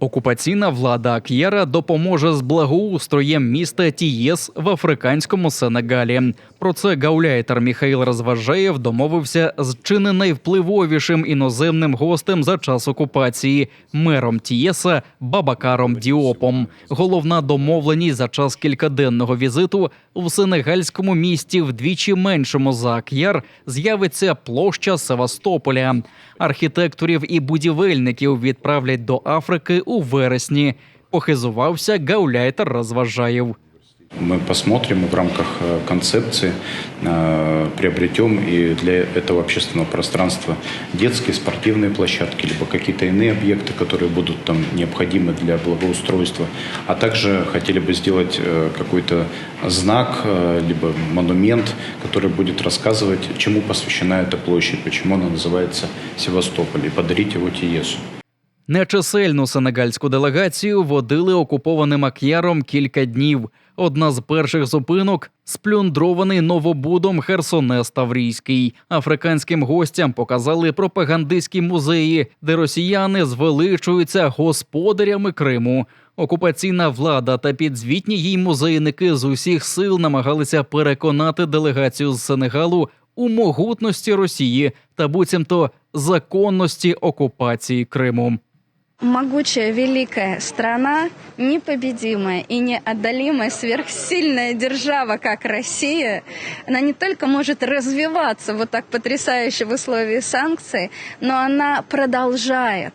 Окупаційна влада Ак'єра допоможе з благоустроєм міста Тієс в африканському Сенегалі. Про це гауляйтер Міхаїл Розважаєв домовився з чи не найвпливовішим іноземним гостем за час окупації мером Тієса Бабакаром Діопом. Головна домовленість за час кількаденного візиту в сенегальському місті вдвічі меншому за Ак'яр з'явиться площа Севастополя. Архітекторів і будівельників відправлять до Африки у вересні. Похизувався гауляйтер Розважаєв. Мы посмотрим и в рамках э, концепции э, приобретем и для этого общественного пространства детские спортивные площадки, либо какие-то иные объекты, которые будут там необходимы для благоустройства. А также хотели бы сделать э, какой-то знак, э, либо монумент, который будет рассказывать, чему посвящена эта площадь, почему она называется Севастополь, и подарить его Тиесу. Нечисельну сенегальську делегацію водили окупованим Ак'яром кілька днів. Одна з перших зупинок сплюндрований новобудом Херсонес Таврійський. Африканським гостям показали пропагандистські музеї, де росіяни звеличуються господарями Криму. Окупаційна влада та підзвітні їй музейники з усіх сил намагалися переконати делегацію з Сенегалу у могутності Росії та буцімто законності окупації Криму. Могучая, великая страна, непобедимая и неодолимая сверхсильная держава, как Россия, она не только может развиваться вот так потрясающе в условии санкций, но она продолжает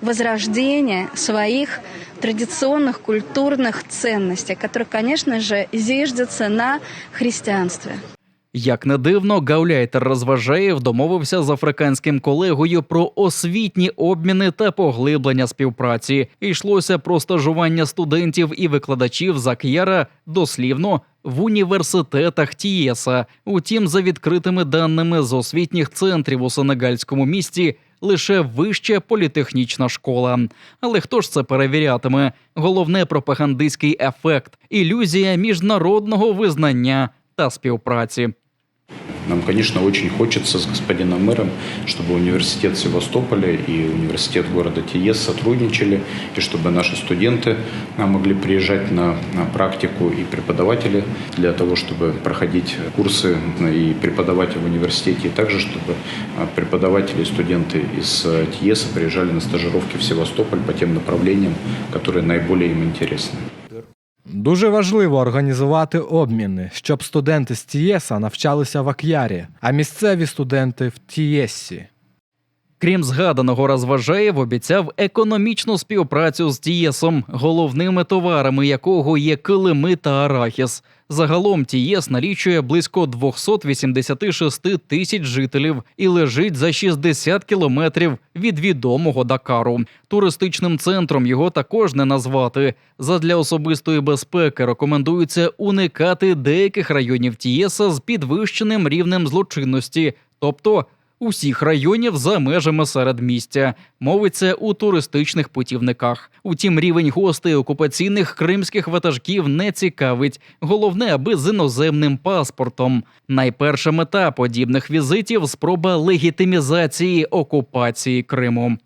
возрождение своих традиционных культурных ценностей, которые, конечно же, зиждятся на христианстве. Як не дивно, гауляйтер Розважаєв домовився з африканським колегою про освітні обміни та поглиблення співпраці. Йшлося про стажування студентів і викладачів з Ак'яра дослівно в університетах Тієса. Утім, за відкритими даними з освітніх центрів у сенегальському місті. Лише вища політехнічна школа. Але хто ж це перевірятиме? Головне пропагандистський ефект, ілюзія міжнародного визнання та співпраці. Нам, конечно, очень хочется с господином мэром, чтобы университет Севастополя и университет города Тиес сотрудничали, и чтобы наши студенты а, могли приезжать на, на практику и преподаватели для того, чтобы проходить курсы а, и преподавать в университете, и также, чтобы а, преподаватели и студенты из Тиеса приезжали на стажировки в Севастополь по тем направлениям, которые наиболее им интересны. Дуже важливо організувати обміни, щоб студенти з Тієса навчалися в Ак'ярі, а місцеві студенти в Тієссі. Крім згаданого, Розважаєв обіцяв економічну співпрацю з Тієсом, головними товарами якого є килими та арахіс. Загалом Тієс налічує близько 286 тисяч жителів і лежить за 60 кілометрів від відомого Дакару. Туристичним центром його також не назвати. Задля особистої безпеки рекомендується уникати деяких районів Тієса з підвищеним рівнем злочинності, тобто усіх районів за межами середмістя. Мовиться у туристичних путівниках. Утім, рівень гостей окупаційних кримських ватажків не цікавить. Головне, аби з іноземним паспортом. Найперша мета подібних візитів спроба легітимізації окупації Криму.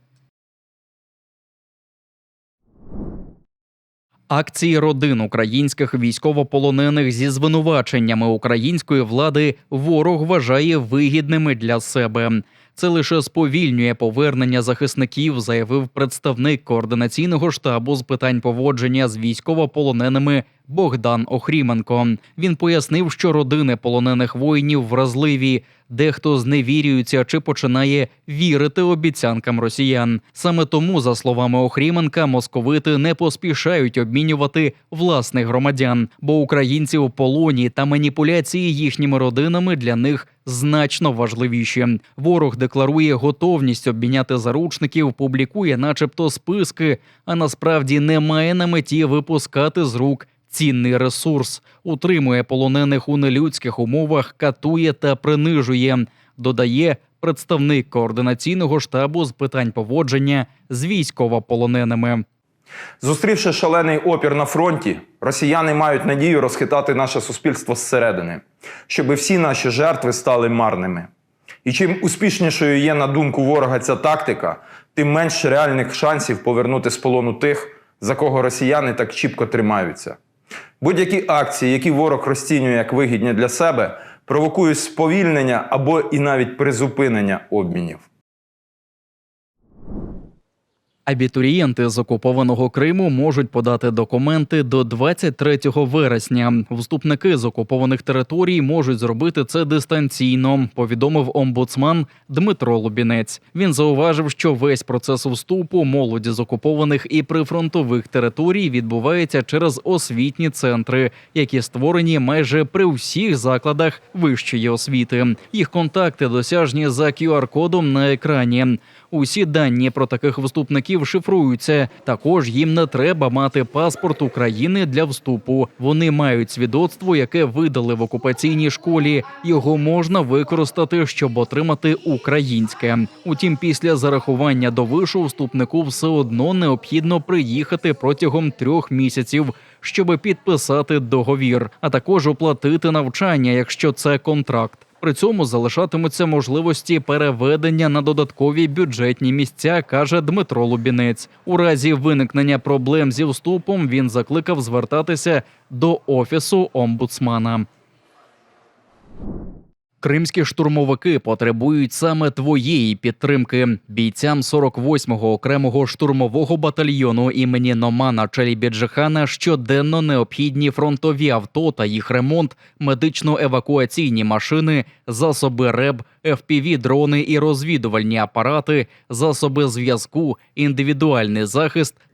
Акції родин українських військовополонених зі звинуваченнями української влади ворог вважає вигідними для себе. Це лише сповільнює повернення захисників, заявив представник координаційного штабу з питань поводження з військовополоненими Богдан Охріменко. Він пояснив, що родини полонених воїнів вразливі, дехто зневірюється чи починає вірити обіцянкам росіян. Саме тому, за словами Охріменка, московити не поспішають обмінювати власних громадян, бо українці в полоні та маніпуляції їхніми родинами для них значно важливіші. Ворог декларує готовність обміняти заручників, публікує, начебто, списки, а насправді не має на меті випускати з рук цінний ресурс, утримує полонених у нелюдських умовах, катує та принижує. Додає представник координаційного штабу з питань поводження з військовополоненими. Зустрівши шалений опір на фронті, росіяни мають надію розхитати наше суспільство зсередини, щоб всі наші жертви стали марними. І чим успішнішою є на думку ворога ця тактика, тим менш реальних шансів повернути з полону тих, за кого росіяни так чіпко тримаються. Будь-які акції, які ворог розцінює як вигідні для себе, провокують сповільнення або і навіть призупинення обмінів. Абітурієнти з окупованого Криму можуть подати документи до 23 вересня. Вступники з окупованих територій можуть зробити це дистанційно. Повідомив омбудсман Дмитро Лубінець. Він зауважив, що весь процес вступу молоді з окупованих і прифронтових територій відбувається через освітні центри, які створені майже при всіх закладах вищої освіти. Їх контакти досяжні за QR-кодом на екрані. Усі дані про таких вступників шифруються. Також їм не треба мати паспорт України для вступу. Вони мають свідоцтво, яке видали в окупаційній школі. Його можна використати, щоб отримати українське. Утім, після зарахування до вишу вступнику все одно необхідно приїхати протягом трьох місяців. Щоб підписати договір, а також оплатити навчання, якщо це контракт. При цьому залишатимуться можливості переведення на додаткові бюджетні місця, каже Дмитро Лубінець. У разі виникнення проблем зі вступом він закликав звертатися до офісу омбудсмана. Кримські штурмовики потребують саме твоєї підтримки. Бійцям 48-го окремого штурмового батальйону імені Номана Челібіджихана щоденно необхідні фронтові авто та їх ремонт, медично-евакуаційні машини, засоби РЕБ, fpv дрони і розвідувальні апарати, засоби зв'язку, індивідуальний захист